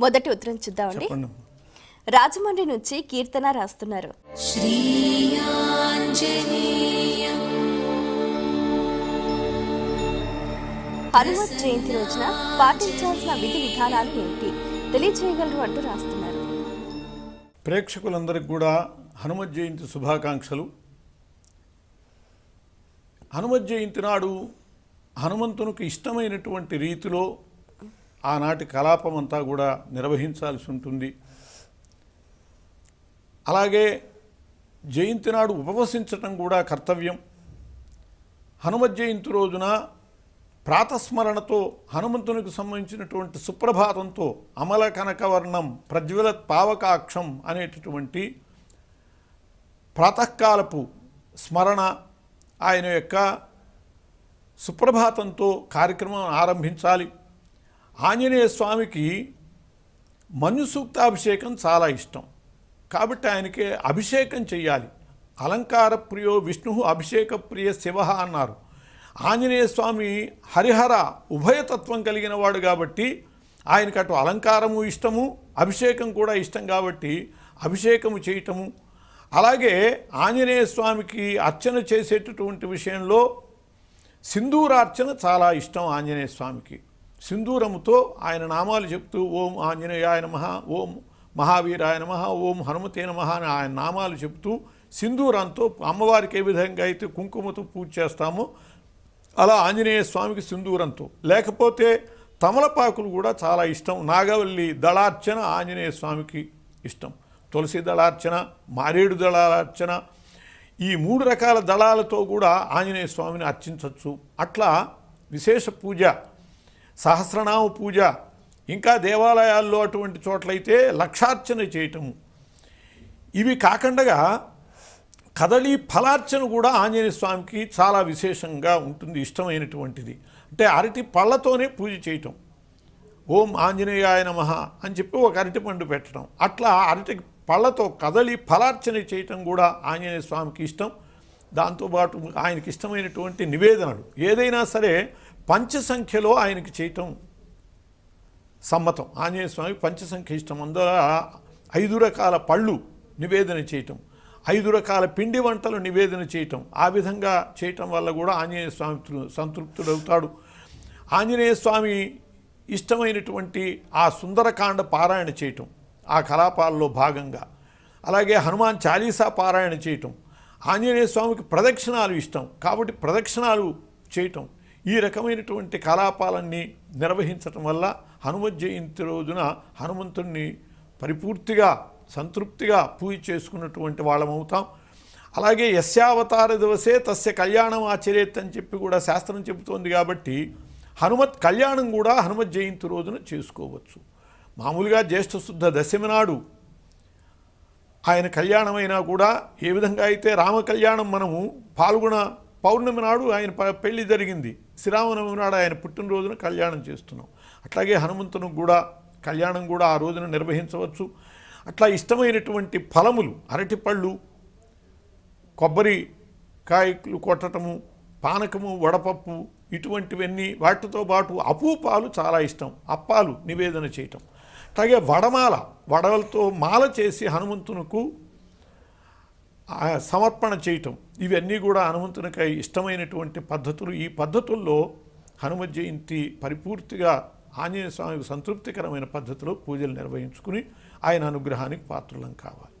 మొదటి ఉత్తరం చూద్దామండి. రాజమండ్రి నుంచి కీర్తన రాస్తున్నారు. హనుమత్ జయంతి రోజున పాటించాల్సిన విధి విధానాలు ఏమిటి తెలియజేయగలరు అంటూ రాస్తున్నారు. ప్రేక్షకులందరికీ కూడా హనుమత్ జయంతి శుభాకాంక్షలు. హనుమత్ జయంతి నాడు హనుమంతునికి ఇష్టమైనటువంటి రీతిలో ఆనాటి కలాపం అంతా కూడా నిర్వహించాల్సి ఉంటుంది. అలాగే జయంతి నాడు ఉపవసించటం కూడా కర్తవ్యం. హనుమ జయంతి రోజున ప్రాతస్మరణతో హనుమంతునికి సంబంధించినటువంటి సుప్రభాతంతో అమల కనకవర్ణం ప్రజ్వల పావకాక్షం అనేటటువంటి ప్రాతకాలపు స్మరణ ఆయన యొక్క సుప్రభాతంతో కార్యక్రమం ఆరంభించాలి. ఆంజనేయ స్వామికి మనుసూక్తాభిషేకం చాలా ఇష్టం. కాబట్టి ఆయనకి అభిషేకం చెయ్యాలి. అలంకార ప్రియో విష్ణు అభిషేక ప్రియ శివ అన్నారు. ఆంజనేయ స్వామి హరిహర ఉభయతత్వం కలిగిన వాడు కాబట్టి ఆయనకు అటు అలంకారము ఇష్టము అభిషేకం కూడా ఇష్టం కాబట్టి అభిషేకము చేయటము. అలాగే ఆంజనేయ స్వామికి అర్చన చేసేటటువంటి విషయంలో సింధూరార్చన చాలా ఇష్టం ఆంజనేయ స్వామికి. సింధూరముతో ఆయన నామాలు చెప్తూ ఓం ఆంజనేయాయ నమ ఓం మహావీరాయ నమ ఓం హనుమతే నమ అని ఆయన నామాలు చెప్తూ సింధూరంతో అమ్మవారికి ఏ విధంగా అయితే కుంకుమతో పూజ చేస్తామో అలా ఆంజనేయ స్వామికి సింధూరంతో. లేకపోతే తమలపాకులు కూడా చాలా ఇష్టం. నాగవల్లి దళార్చన ఆంజనేయ స్వామికి ఇష్టం. తులసి దళార్చన మారేడు దళార్చన ఈ మూడు రకాల దళాలతో కూడా ఆంజనేయ స్వామిని అర్చించవచ్చు. అట్లా విశేష పూజ సహస్రనామ పూజ. ఇంకా దేవాలయాల్లో అటువంటి చోట్లయితే లక్షార్చన చేయటము. ఇవి కాకుండా కదలి ఫలార్చన కూడా ఆంజనేయ స్వామికి చాలా విశేషంగా ఉంటుంది ఇష్టమైనటువంటిది. అంటే అరటి పళ్ళతోనే పూజ చేయటం. ఓం ఆంజనేయాయ నమ అని చెప్పి ఒక అరటి పండు పెట్టడం. అట్లా అరటి పళ్ళతో కదలి ఫలార్చన చేయటం కూడా ఆంజనేయ స్వామికి ఇష్టం. దాంతోపాటు ఆయనకి ఇష్టమైనటువంటి నివేదనలు. ఏదైనా సరే పంచ సంఖ్యలో ఆయనకి చేయటం సమ్మతం. ఆంజనేయ స్వామికి పంచసంఖ్య ఇష్టం. అందువల్ల ఐదు రకాల పళ్ళు నివేదన చేయటం ఐదు రకాల పిండి వంటలు నివేదన చేయటం ఆ విధంగా చేయటం వల్ల కూడా ఆంజనేయ స్వామి సంతృప్తుడవుతాడు. ఆంజనేయ స్వామి ఇష్టమైనటువంటి ఆ సుందరకాండ పారాయణ చేయటం ఆ కలాపాల్లో భాగంగా. అలాగే హనుమాన్ చాలీసా పారాయణ చేయటం. ఆంజనేయ స్వామికి ప్రదక్షిణాలు ఇష్టం. కాబట్టి ప్రదక్షిణాలు చేయటం. ఈ రకమైనటువంటి కలాపాలన్నీ నిర్వహించటం వల్ల హనుమత్ జయంతి రోజున హనుమంతుణ్ణి పరిపూర్తిగా సంతృప్తిగా పూజ చేసుకున్నటువంటి వాళ్ళమవుతాం. అలాగే యస్యావతార దివసే తస్య కళ్యాణం ఆచరేత్ అని చెప్పి కూడా శాస్త్రం చెబుతోంది కాబట్టి హనుమత్ కళ్యాణం కూడా హనుమత్ జయంతి రోజున చేసుకోవచ్చు. మామూలుగా జ్యేష్ఠశుద్ధ దశమి నాడు ఆయన కళ్యాణమైనా కూడా ఏ విధంగా అయితే రామ కళ్యాణం మనము పాల్గొన పౌర్ణమి నాడు ఆయన పెళ్ళి జరిగింది. శ్రీరామనవమి నాడు ఆయన పుట్టినరోజున కళ్యాణం చేస్తున్నాం. అట్లాగే హనుమంతును కూడా కళ్యాణం కూడా ఆ రోజున నిర్వహించవచ్చు. అట్లా ఇష్టమైనటువంటి ఫలములు అరటిపళ్ళు కొబ్బరి కాయలు కొట్టటము పానకము వడపప్పు ఇటువంటివన్నీ వాటితో పాటు అపూపాలు చాలా ఇష్టం. అప్పాలు నివేదన చేయటం. అట్లాగే వడమాల వడలతో మాల చేసి హనుమంతునకు సమర్పణ చేయటం. ఇవన్నీ కూడా హనుమంతునికై ఇష్టమైనటువంటి పద్ధతులు. ఈ పద్ధతుల్లో హనుమ జయంతి పరిపూర్తిగా ఆంజనేయ స్వామికి సంతృప్తికరమైన పద్ధతిలో పూజలు నిర్వహించుకుని ఆయన అనుగ్రహానికి పాత్రులం కావాలి.